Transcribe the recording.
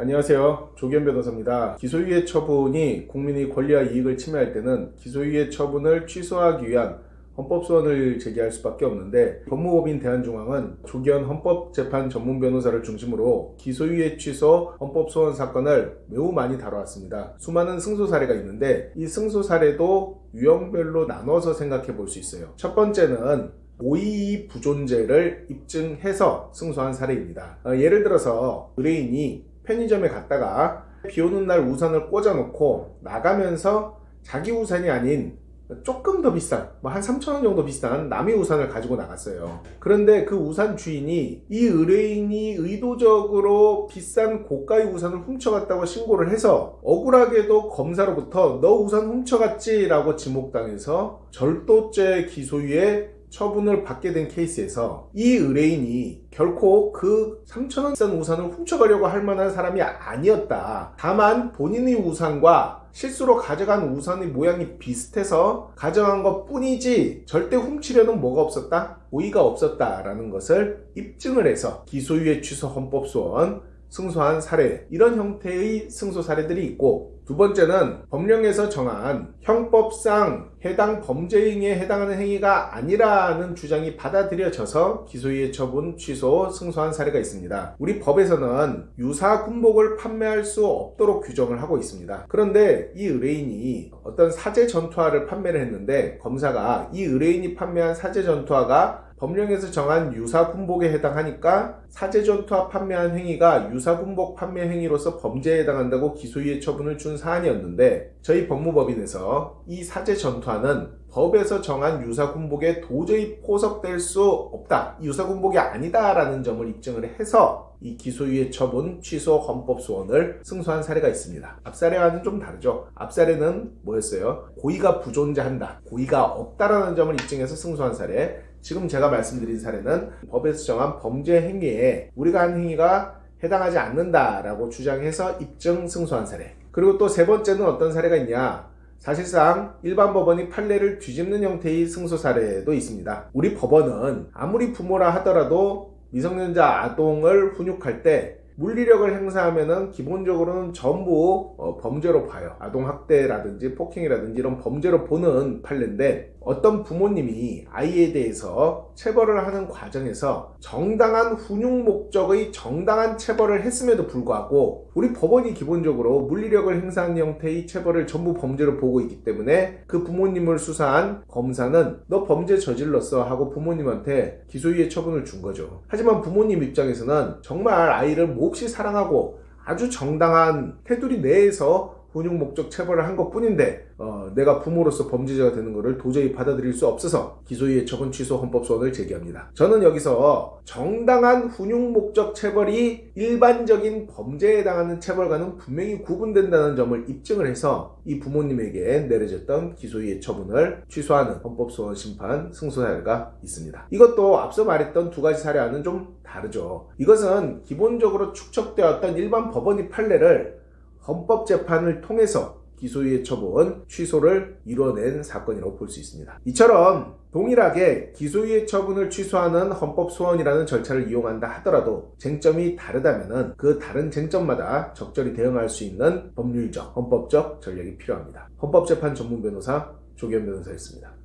안녕하세요. 조기현 변호사입니다. 기소유예 처분이 국민의 권리와 이익을 침해할 때는 기소유예 처분을 취소하기 위한 헌법소원을 제기할 수밖에 없는데 법무법인 대한중앙은 조기현 헌법재판 전문 변호사를 중심으로 기소유예 취소 헌법소원 사건을 매우 많이 다뤄왔습니다. 수많은 승소 사례가 있는데 이 승소 사례도 유형별로 나눠서 생각해 볼 수 있어요. 첫 번째는 오이이 부존재를 입증해서 승소한 사례입니다. 어, 예를 들어서 의뢰인이 편의점에 갔다가 비 오는 날 우산을 꽂아놓고 나가면서 자기 우산이 아닌 조금 더 비싼, 뭐 한 3,000원 정도 비싼 남의 우산을 가지고 나갔어요. 그런데 그 우산 주인이 이 의뢰인이 의도적으로 비싼 고가의 우산을 훔쳐갔다고 신고를 해서 억울하게도 검사로부터 너 우산 훔쳐갔지 라고 지목당해서 절도죄 기소유예 처분을 받게 된 케이스에서 이 의뢰인이 결코 그 3천원 싼 우산을 훔쳐가려고 할 만한 사람이 아니었다. 다만 본인의 우산과 실수로 가져간 우산의 모양이 비슷해서 가져간 것 뿐이지 절대 훔치려는 뭐가 없었다? 오이가 없었다라는 것을 입증을 해서 기소유예 취소 헌법소원 승소한 사례 이런 형태의 승소 사례들이 있고 두 번째는 법령에서 정한 형법상 해당 범죄 행위에 해당하는 행위가 아니라는 주장이 받아들여져서 기소유예 처분 취소 승소한 사례가 있습니다. 우리 법에서는 유사 군복을 판매할 수 없도록 규정을 하고 있습니다. 그런데 이 의뢰인이 어떤 사제 전투화를 판매를 했는데 검사가 이 의뢰인이 판매한 사제 전투화가 법령에서 정한 유사군복에 해당하니까 사제전투와 판매한 행위가 유사군복 판매 행위로서 범죄에 해당한다고 기소유예 처분을 준 사안이었는데 저희 법무법인에서 이 사제전투화는 법에서 정한 유사군복에 도저히 포섭될 수 없다. 유사군복이 아니다라는 점을 입증을 해서 이 기소유예 처분 취소 헌법 소원을 승소한 사례가 있습니다. 앞사례와는 좀 다르죠. 앞사례는 뭐였어요? 고의가 부존재한다. 고의가 없다라는 점을 입증해서 승소한 사례. 지금 제가 말씀드린 사례는 법에서 정한 범죄 행위에 우리가 한 행위가 해당하지 않는다라고 주장해서 입증 승소한 사례. 그리고 또 세 번째는 어떤 사례가 있냐? 사실상 일반 법원이 판례를 뒤집는 형태의 승소 사례도 있습니다. 우리 법원은 아무리 부모라 하더라도 미성년자 아동을 훈육할 때 물리력을 행사하면은 기본적으로는 전부 어, 범죄로 봐요. 아동 학대라든지 폭행이라든지 이런 범죄로 보는 판례인데 어떤 부모님이 아이에 대해서 체벌을 하는 과정에서 정당한 훈육 목적의 정당한 체벌을 했음에도 불구하고 우리 법원이 기본적으로 물리력을 행사하는 형태의 체벌을 전부 범죄로 보고 있기 때문에 그 부모님을 수사한 검사는 너 범죄 저질렀어 하고 부모님한테 기소유예 처분을 준 거죠. 하지만 부모님 입장에서는 정말 아이를 몹시 사랑하고 아주 정당한 테두리 내에서 훈육 목적 체벌을 한 것 뿐인데 어, 내가 부모로서 범죄자가 되는 것을 도저히 받아들일 수 없어서 기소유예 처분 취소 헌법 소원을 제기합니다. 저는 여기서 정당한 훈육 목적 체벌이 일반적인 범죄에 해당하는 체벌과는 분명히 구분된다는 점을 입증을 해서 이 부모님에게 내려졌던 기소유예 처분을 취소하는 헌법 소원 심판 승소 사례가 있습니다. 이것도 앞서 말했던 두 가지 사례와는 좀 다르죠. 이것은 기본적으로 축적되었던 일반 법원의 판례를 헌법재판을 통해서 기소유예 처분 취소를 이뤄낸 사건이라고 볼 수 있습니다. 이처럼 동일하게 기소유예 처분을 취소하는 헌법 소원이라는 절차를 이용한다 하더라도 쟁점이 다르다면 그 다른 쟁점마다 적절히 대응할 수 있는 법률적, 헌법적 전략이 필요합니다. 헌법재판 전문 변호사 조기현 변호사였습니다.